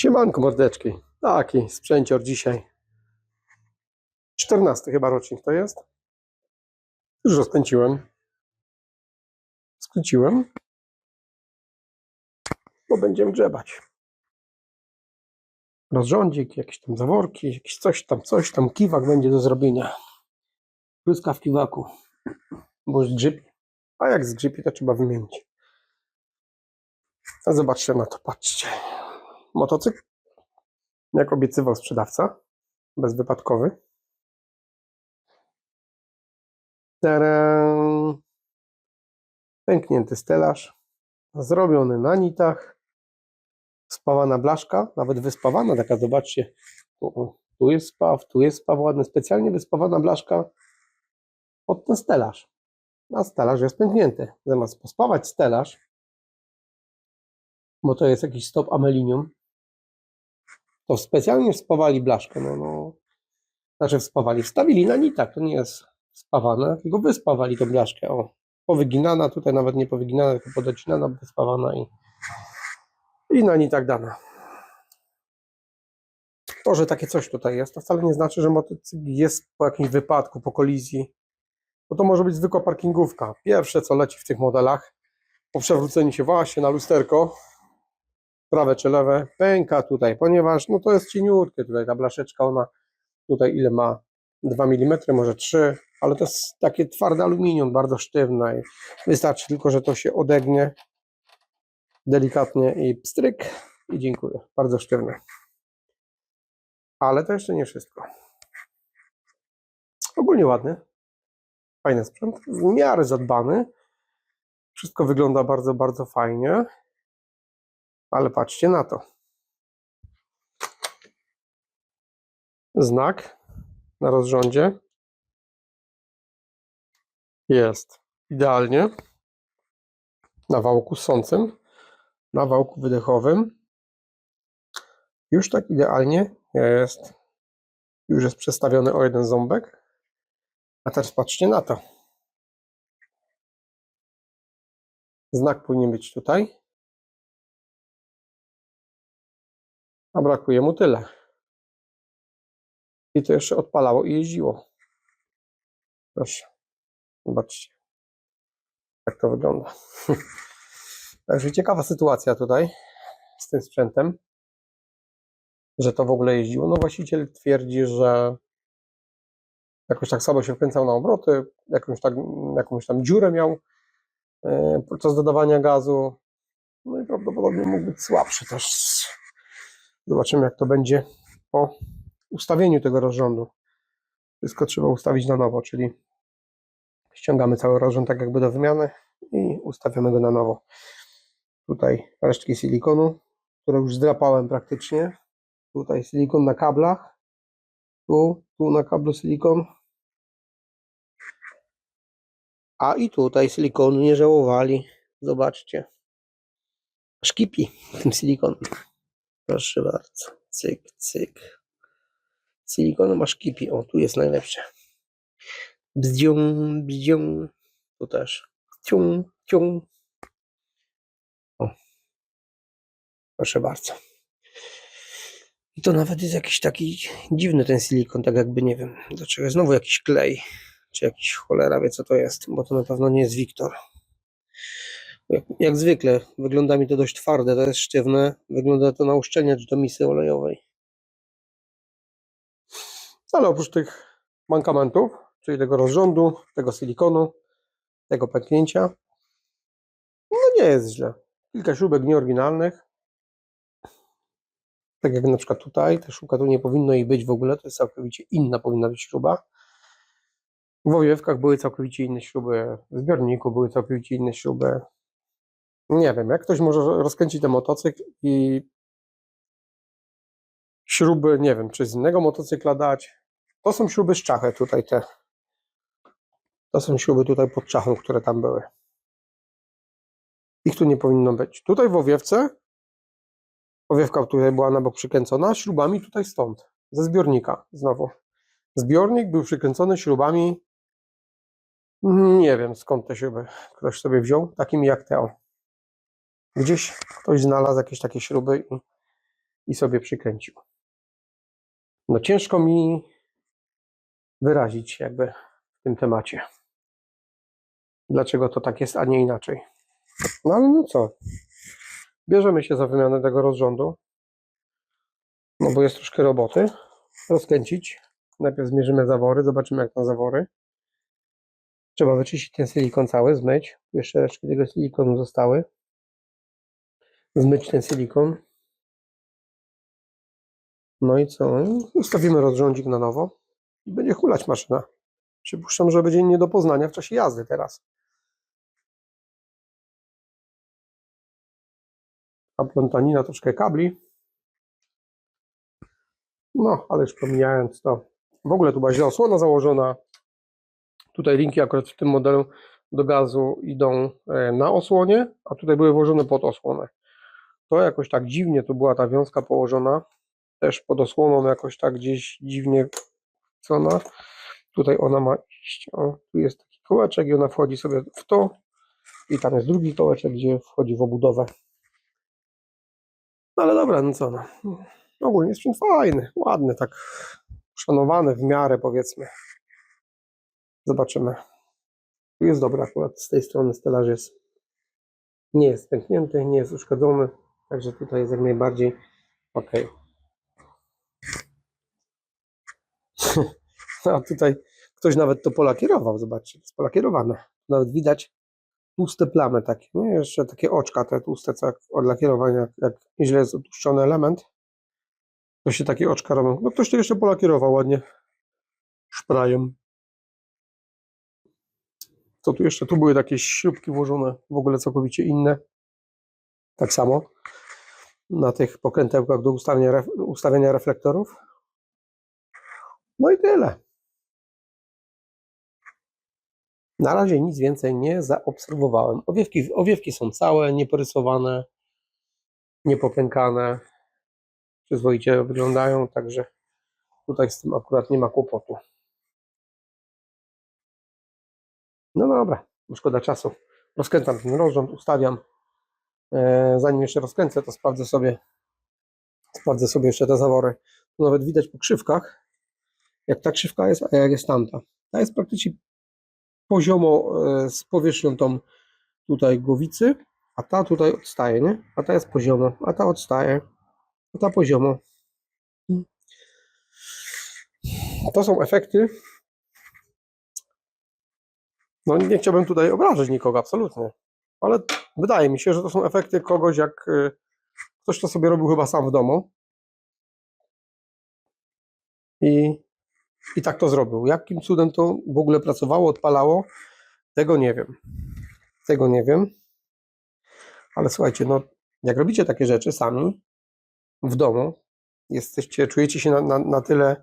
Siemanko mordeczki. Taki sprzęcior dzisiaj. 14 chyba rocznik to jest. Już rozkręciłem. Skróciłem. Bo będziemy grzebać. Rozrządzik, jakieś tam zaworki, jakieś coś tam, coś tam. Kiwak będzie do zrobienia. Pluska w kiwaku. Bo zgrzypi. A jak zgrzypi, to trzeba wymienić. A zobaczcie na to, patrzcie. Motocykl, jak obiecywał sprzedawca, bezwypadkowy. Tadam. Pęknięty stelaż, zrobiony na nitach, spawana blaszka, nawet wyspawana taka, zobaczcie, tu, tu jest spaw, tu jest spaw ładny, specjalnie wyspawana blaszka pod ten stelaż. A stelaż jest pęknięty. Zamiast pospawać stelaż, bo to jest jakiś stop amelinium, to specjalnie spawali blaszkę, no, no, znaczy spawali, wstawili na nitach, to nie jest spawane, tylko wyspawali tą blaszkę, o, powyginana, tutaj nawet nie powyginana, tylko podocinana, wyspawana i, i na nitach dana. To, że takie coś tutaj jest, to wcale nie znaczy, że motocykl jest po jakimś wypadku, po kolizji, bo to może być zwykła parkingówka. Pierwsze, co leci w tych modelach, po przewróceniu się właśnie na lusterko, prawe czy lewe, pęka tutaj, ponieważ no to jest cieniutkie tutaj, ta blaszeczka, ona tutaj ile ma? 2 mm, może 3, ale to jest takie twarde aluminium, bardzo sztywne i wystarczy tylko, że to się odegnie delikatnie i pstryk i dziękuję, bardzo sztywne. Ale to jeszcze nie wszystko. Ogólnie ładny, fajny sprzęt, w miarę zadbany, wszystko wygląda bardzo, bardzo fajnie. Ale patrzcie na to. Znak na rozrządzie jest idealnie na wałku ssącym, na wałku wydechowym. Już tak idealnie jest. Już jest przestawiony o jeden ząbek. A teraz patrzcie na to. Znak powinien być tutaj. A brakuje mu tyle. I to jeszcze odpalało i jeździło. Proszę, zobaczcie, jak to wygląda. Także ciekawa sytuacja tutaj z tym sprzętem, że to w ogóle jeździło. No właściciel twierdzi, że jakoś tak słabo się wkręcał na obroty, jakąś, tak, jakąś tam dziurę miał yy, podczas dodawania gazu. No i prawdopodobnie mógł być słabszy też Zobaczymy, jak to będzie po ustawieniu tego rozrządu. Wszystko trzeba ustawić na nowo, czyli ściągamy cały rozrząd tak jakby do wymiany i ustawiamy go na nowo. Tutaj resztki silikonu, które już zdrapałem praktycznie. Tutaj silikon na kablach. Tu, tu na kablu silikon. A i tutaj silikonu nie żałowali. Zobaczcie. Szkipi w tym silikonem. Proszę bardzo. Cyk, cyk. Silikonu masz kipi. O, tu jest najlepsze. Bzdzią, bzdzią. Tu też. Cium, cium. O. Proszę bardzo. I to nawet jest jakiś taki dziwny ten silikon, tak jakby nie wiem, dlaczego znowu jakiś klej, czy jakiś cholera wie co to jest, bo to na pewno nie jest Wiktor. Jak, zwykle, wygląda mi to dość twarde, to jest sztywne. Wygląda to na uszczelniacz do misy olejowej. Ale oprócz tych mankamentów, czyli tego rozrządu, tego silikonu, tego pęknięcia, no nie jest źle. Kilka śrubek nieoryginalnych. Tak jak na przykład tutaj, ta śrubka tu nie powinno jej być w ogóle, to jest całkowicie inna powinna być śruba. W owiewkach były całkowicie inne śruby, w zbiorniku były całkowicie inne śruby. Nie wiem, jak ktoś może rozkręcić ten motocykl i śruby, nie wiem, czy z innego motocykla dać. To są śruby z czachy tutaj te. To są śruby tutaj pod czachą, które tam były. Ich tu nie powinno być. Tutaj w owiewce, owiewka tutaj była na bok przykręcona, śrubami tutaj stąd, ze zbiornika znowu. Zbiornik był przykręcony śrubami, nie wiem skąd te śruby ktoś sobie wziął, takimi jak te. Gdzieś ktoś znalazł jakieś takie śruby i, i sobie przykręcił. No ciężko mi wyrazić jakby w tym temacie. Dlaczego to tak jest, a nie inaczej. No ale no co? Bierzemy się za wymianę tego rozrządu. No bo jest troszkę roboty. Rozkręcić. Najpierw zmierzymy zawory, zobaczymy jak na zawory. Trzeba wyczyścić ten silikon cały, zmyć. Jeszcze resztki tego silikonu zostały. Zmyć ten silikon. No i co? Ustawimy rozrządzik na nowo i będzie hulać maszyna. Przypuszczam, że będzie nie do poznania w czasie jazdy teraz. A plątanina troszkę kabli. No, ale już pomijając to. W ogóle tu była źle osłona założona. Tutaj linki akurat w tym modelu do gazu idą e, na osłonie, a tutaj były włożone pod osłonę. To jakoś tak dziwnie tu była ta wiązka położona. Też pod osłoną jakoś tak gdzieś dziwnie ona. Tutaj ona ma iść. O, tu jest taki kołeczek i ona wchodzi sobie w to. I tam jest drugi kołeczek, gdzie wchodzi w obudowę. No ale dobra, no co no. Ogólnie sprzęt fajny, ładny, tak szanowany w miarę powiedzmy. Zobaczymy. Jest dobry akurat z tej strony stelaż jest. Nie jest pęknięty, nie jest uszkodzony, także tutaj jest jak najbardziej ok. A tutaj ktoś nawet to polakierował, zobaczcie, jest polakierowane. Nawet widać tłuste plamy takie, nie? Jeszcze takie oczka te tłuste, co jak lakierowania, jak, źle jest opuszczony element, to się takie oczka robią. No ktoś to jeszcze polakierował ładnie szprajem. Co tu jeszcze? Tu były jakieś śrubki włożone, w ogóle całkowicie inne. Tak samo na tych pokrętełkach do ustawienia, ustawienia reflektorów. No i tyle. Na razie nic więcej nie zaobserwowałem. Owiewki, owiewki są całe, nieporysowane, niepopękane. Przyzwoicie wyglądają, także tutaj z tym akurat nie ma kłopotu. No dobra, szkoda czasu. Rozkręcam ten rozrząd, ustawiam. E, zanim jeszcze rozkręcę, to sprawdzę sobie sprawdzę sobie jeszcze te zawory. Nawet widać po krzywkach, jak ta krzywka jest, a jak jest tamta. Ta jest praktycznie poziomo e, z powierzchnią tą tutaj głowicy, a ta tutaj odstaje, nie? A ta jest poziomo, a ta odstaje, a ta poziomo. To są efekty. No nie chciałbym tutaj obrażać nikogo, absolutnie. Ale wydaje mi się, że to są efekty kogoś, jak e, ktoś to sobie robił chyba sam w domu. I i tak to zrobił. Jakim cudem to w ogóle pracowało, odpalało, tego nie wiem. Tego nie wiem. Ale słuchajcie, no, jak robicie takie rzeczy sami w domu, jesteście, czujecie się na, na, na tyle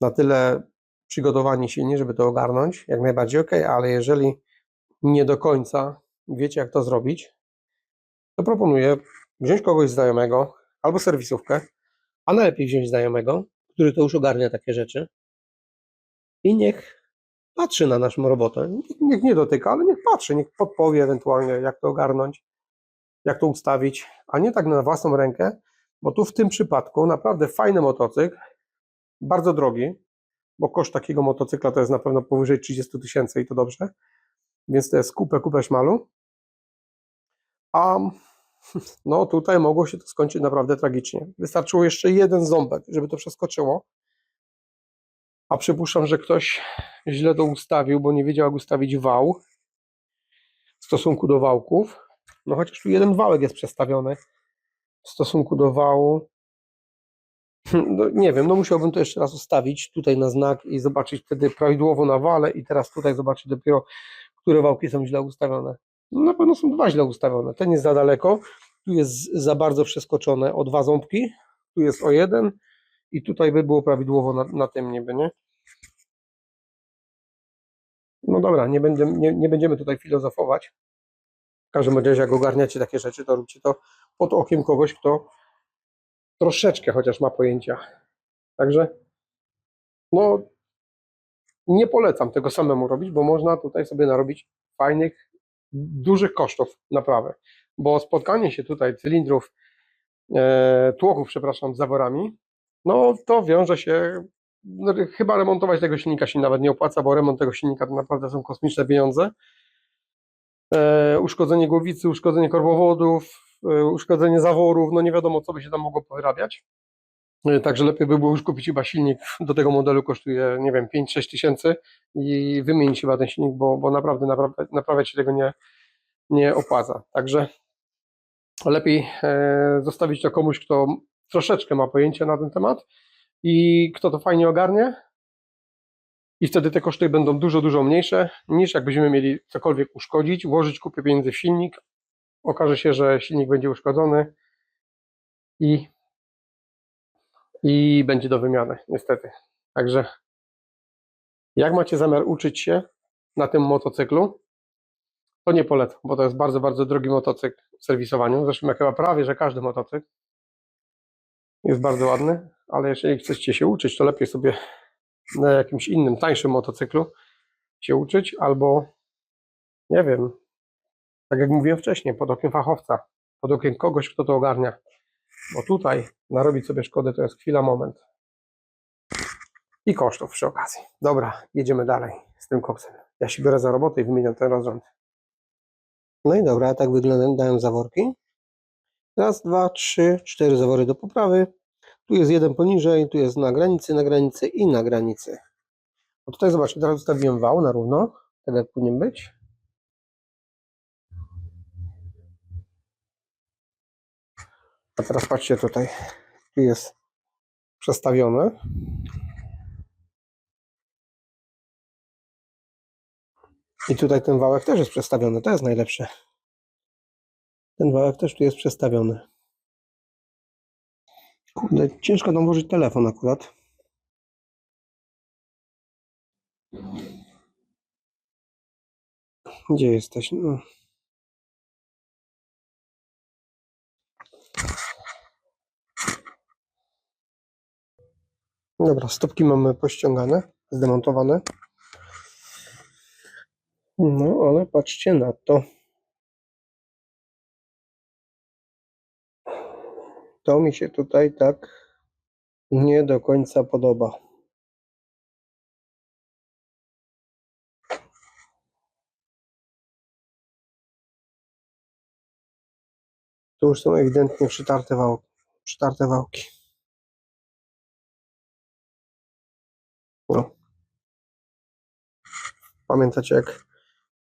na tyle przygotowani silnie, żeby to ogarnąć, jak najbardziej ok, ale jeżeli nie do końca wiecie, jak to zrobić, to proponuję wziąć kogoś znajomego albo serwisówkę, a najlepiej wziąć znajomego, który to już ogarnia takie rzeczy i niech patrzy na naszą robotę. Niech, nie dotyka, ale niech patrzy, niech podpowie ewentualnie, jak to ogarnąć, jak to ustawić, a nie tak na własną rękę, bo tu w tym przypadku naprawdę fajny motocykl, bardzo drogi, bo koszt takiego motocykla to jest na pewno powyżej 30 tysięcy i to dobrze, więc to jest kupę, kupę szmalu. A no tutaj mogło się to skończyć naprawdę tragicznie. Wystarczyło jeszcze jeden ząbek, żeby to przeskoczyło. A przypuszczam, że ktoś źle to ustawił, bo nie wiedział jak ustawić wał w stosunku do wałków. No chociaż tu jeden wałek jest przestawiony w stosunku do wału. No, nie wiem, no musiałbym to jeszcze raz ustawić tutaj na znak i zobaczyć wtedy prawidłowo na wale i teraz tutaj zobaczyć dopiero, które wałki są źle ustawione. No na pewno są dwa źle ustawione. Ten jest za daleko, tu jest za bardzo przeskoczone o dwa ząbki, tu jest o jeden i tutaj by było prawidłowo na, na tym niby, nie? No dobra, nie, będę, nie, nie będziemy tutaj filozofować. W każdym razie, jak ogarniacie takie rzeczy, to róbcie to pod okiem kogoś, kto troszeczkę chociaż ma pojęcia. Także, no, nie polecam tego samemu robić, bo można tutaj sobie narobić fajnych, dużych kosztów naprawy. Bo spotkanie się tutaj cylindrów e, tłoków, przepraszam, z zaworami, no to wiąże się, no, chyba remontować tego silnika się nawet nie opłaca, bo remont tego silnika to naprawdę są kosmiczne pieniądze. E, uszkodzenie głowicy, uszkodzenie korbowodów, e, uszkodzenie zaworów, no nie wiadomo co by się tam mogło powyrabiać. E, Także lepiej by było już kupić chyba silnik do tego modelu, kosztuje, nie wiem, 5-6 tysięcy i wymienić chyba ten silnik, bo, bo naprawdę naprawia, naprawiać się tego nie, nie opłaca. Także lepiej e, zostawić to komuś, kto troszeczkę ma pojęcie na ten temat i kto to fajnie ogarnie. I wtedy te koszty będą dużo, dużo mniejsze niż jakbyśmy mieli cokolwiek uszkodzić, włożyć kupę pieniędzy w silnik. Okaże się, że silnik będzie uszkodzony i, i będzie do wymiany, niestety. Także jak macie zamiar uczyć się na tym motocyklu, to nie polecam, bo to jest bardzo, bardzo drogi motocykl w serwisowaniu. Zresztą jak chyba prawie, że każdy motocykl jest bardzo ładny, ale jeżeli chcecie się uczyć, to lepiej sobie na jakimś innym, tańszym motocyklu się uczyć, albo nie wiem, tak jak mówiłem wcześniej, pod okiem fachowca, pod okiem kogoś, kto to ogarnia. Bo tutaj narobić sobie szkody to jest chwila, moment. I kosztów przy okazji. Dobra, jedziemy dalej z tym koksem. Ja się biorę za robotę i wymieniam ten rozrząd. No i dobra, tak wyglądają zaworki. Raz, dwa, trzy, cztery zawory do poprawy. Tu jest jeden poniżej, tu jest na granicy, na granicy i na granicy. No tutaj zobaczcie, teraz ustawiłem wał na równo, tak jak powinien być. A teraz patrzcie tutaj, tu jest przestawione. I tutaj ten wałek też jest przestawiony, to jest najlepsze. Ten wałek też tu jest przestawiony. Kurde, ciężko tam włożyć telefon akurat. Gdzie jesteś? No. Dobra, stopki mamy pościągane, zdemontowane. No, ale patrzcie na to. To mi się tutaj tak nie do końca podoba. Tu już są ewidentnie przytarte wałki. Przytarte wałki. No. Pamiętacie jak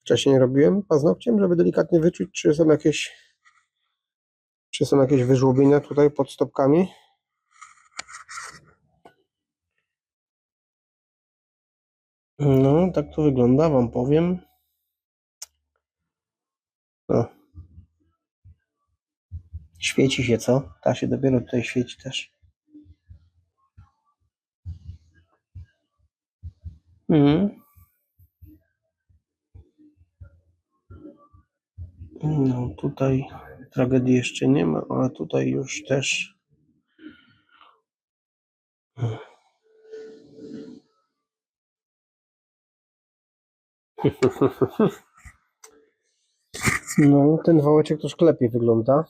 wcześniej robiłem paznokciem, żeby delikatnie wyczuć, czy są jakieś czy są jakieś wyżłobienia tutaj pod stopkami? No, tak to wygląda, wam powiem. No. Świeci się, co? Ta się dopiero tutaj świeci też. Mhm. No, tutaj tragedii jeszcze nie ma, ale tutaj już też. No, ten wałeczek troszkę lepiej wygląda,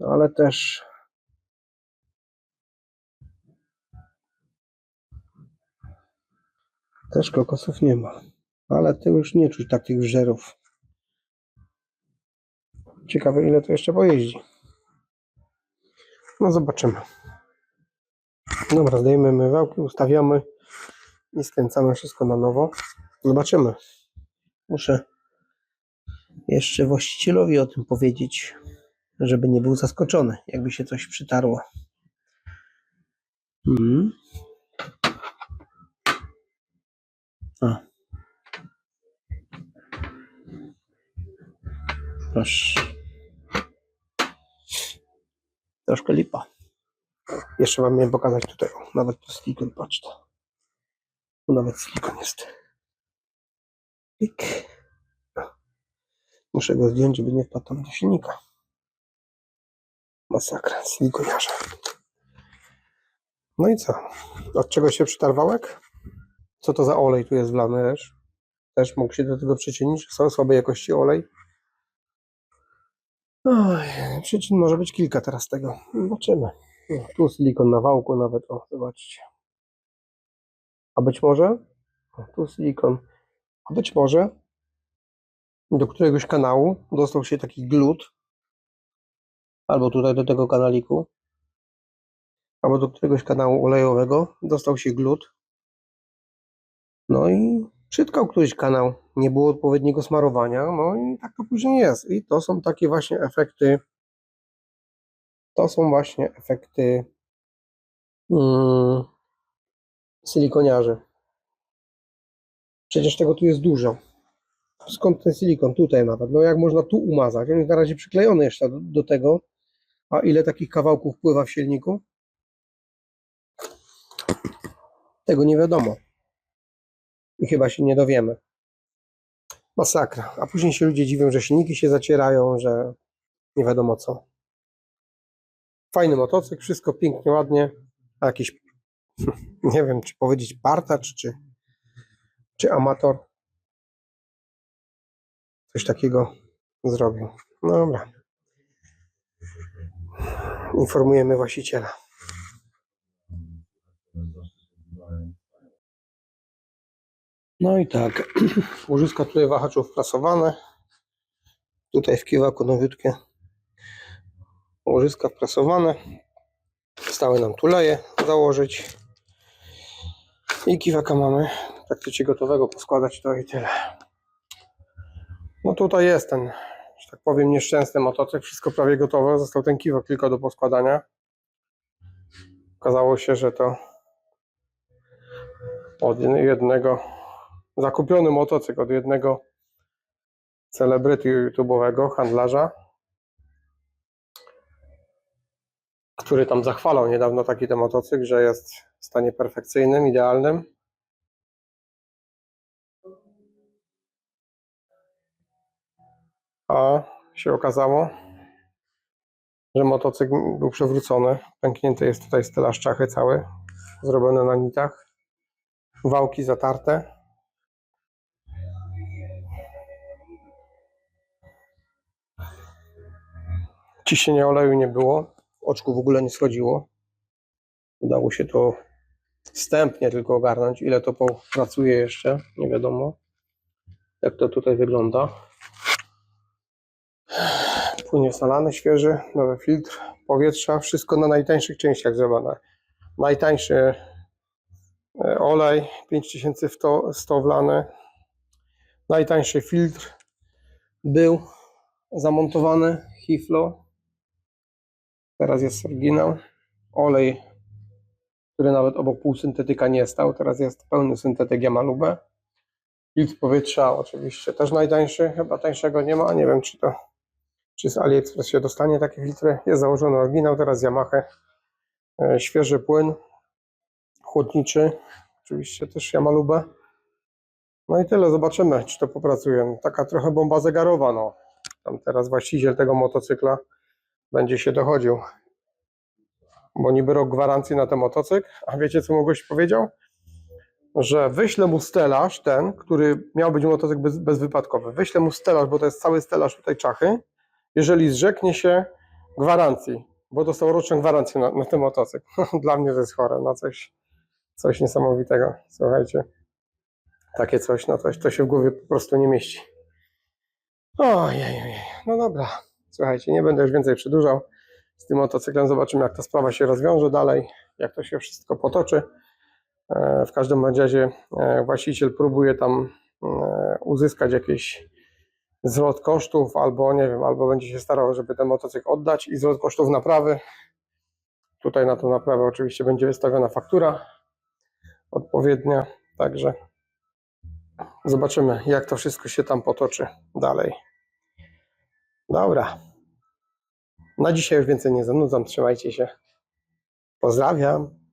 ale też. Też kokosów nie ma, ale tu już nie czuć takich wżerów. Ciekawe, ile to jeszcze pojeździ. No, zobaczymy. Dobra, zdejmujemy wałki, ustawiamy i skręcamy wszystko na nowo. Zobaczymy. Muszę jeszcze właścicielowi o tym powiedzieć, żeby nie był zaskoczony, jakby się coś przytarło. Mhm. A. Proszę. Troszkę lipa. Jeszcze wam miałem pokazać tutaj. Nawet tu silikon, patrz to. Tu nawet silikon jest. Pik. Muszę go zdjąć, żeby nie wpadł do silnika. Masakra, silikoniarze. No i co? Od czego się przytarł wałek? Co to za olej tu jest wlany też? Też mógł się do tego przyczynić. Są słabej jakości olej. Oj, przyczyn może być kilka teraz tego. Zobaczymy. No, tu silikon na wałku nawet, o, zobaczcie. A być może, tu silikon, a być może do któregoś kanału dostał się taki glut, albo tutaj do tego kanaliku, albo do któregoś kanału olejowego dostał się glut. No i przytkał któryś kanał, nie było odpowiedniego smarowania, no i tak to później jest. I to są takie właśnie efekty, to są właśnie efekty mm, silikoniarzy. Przecież tego tu jest dużo. Skąd ten silikon? Tutaj nawet. No jak można tu umazać? On jest na razie przyklejony jeszcze do, do tego. A ile takich kawałków pływa w silniku? Tego nie wiadomo. I chyba się nie dowiemy. Masakra. A później się ludzie dziwią, że silniki się zacierają, że nie wiadomo co. Fajny motocykl, wszystko pięknie, ładnie. A jakiś, nie wiem, czy powiedzieć partacz, czy, czy amator. Coś takiego zrobił. No dobra. Informujemy właściciela. No i tak, łożyska tutaj wahaczów prasowane. Tutaj w kiwaku nowiutkie łożyska wprasowane. Stały nam tuleje założyć. I kiwaka mamy praktycznie gotowego poskładać to i tyle. No tutaj jest ten, tak powiem, nieszczęsny motocykl. Wszystko prawie gotowe. Został ten tylko do poskładania. Okazało się, że to od jednego zakupiony motocykl od jednego celebryty YouTube'owego, handlarza, który tam zachwalał niedawno taki ten motocykl, że jest w stanie perfekcyjnym, idealnym. A się okazało, że motocykl był przewrócony. Pęknięty jest tutaj stelaż czachy cały, zrobiony na nitach. Wałki zatarte. Ciśnienia oleju nie było, oczku w ogóle nie schodziło. Udało się to wstępnie tylko ogarnąć. Ile to pracuje jeszcze, nie wiadomo. Jak to tutaj wygląda. Płynie salany świeży, nowy filtr powietrza, wszystko na najtańszych częściach zrobione. Najtańszy e, olej 5100 wlany. Najtańszy filtr był zamontowany, Hiflo. Teraz jest oryginał. Olej, który nawet obok półsyntetyka nie stał. Teraz jest pełny syntetyk Yamalube. Filtr powietrza oczywiście też najtańszy. Chyba tańszego nie ma. Nie wiem czy to czy z AliExpress się dostanie takie filtry. Jest założony oryginał. Teraz Yamaha. E, Świeży płyn. Chłodniczy. Oczywiście też Yamalube. No i tyle. Zobaczymy czy to popracuje. Taka trochę bomba zegarowa. No. Tam teraz właściciel tego motocykla będzie się dochodził. Bo niby rok gwarancji na ten motocykl, a wiecie co mu gość powiedział? Że wyślę mu stelaż ten, który miał być motocykl bez, bezwypadkowy. Wyślę mu stelaż, bo to jest cały stelaż tutaj czachy, jeżeli zrzeknie się gwarancji, bo dostał roczną gwarancję na, na ten motocykl. Dla mnie to jest chore, no coś, coś niesamowitego. Słuchajcie, takie coś, no coś, to się w głowie po prostu nie mieści. Ojej, no dobra. Słuchajcie, nie będę już więcej przedłużał z tym motocyklem. Zobaczymy, jak ta sprawa się rozwiąże dalej, jak to się wszystko potoczy. E, W każdym razie e, właściciel próbuje tam e, uzyskać jakiś zwrot kosztów, albo nie wiem, albo będzie się starał, żeby ten motocykl oddać i zwrot kosztów naprawy. Tutaj na tą naprawę oczywiście będzie wystawiona faktura odpowiednia, także zobaczymy, jak to wszystko się tam potoczy dalej. Dobra. Na dzisiaj już więcej nie zanudzam. Trzymajcie się. Pozdrawiam.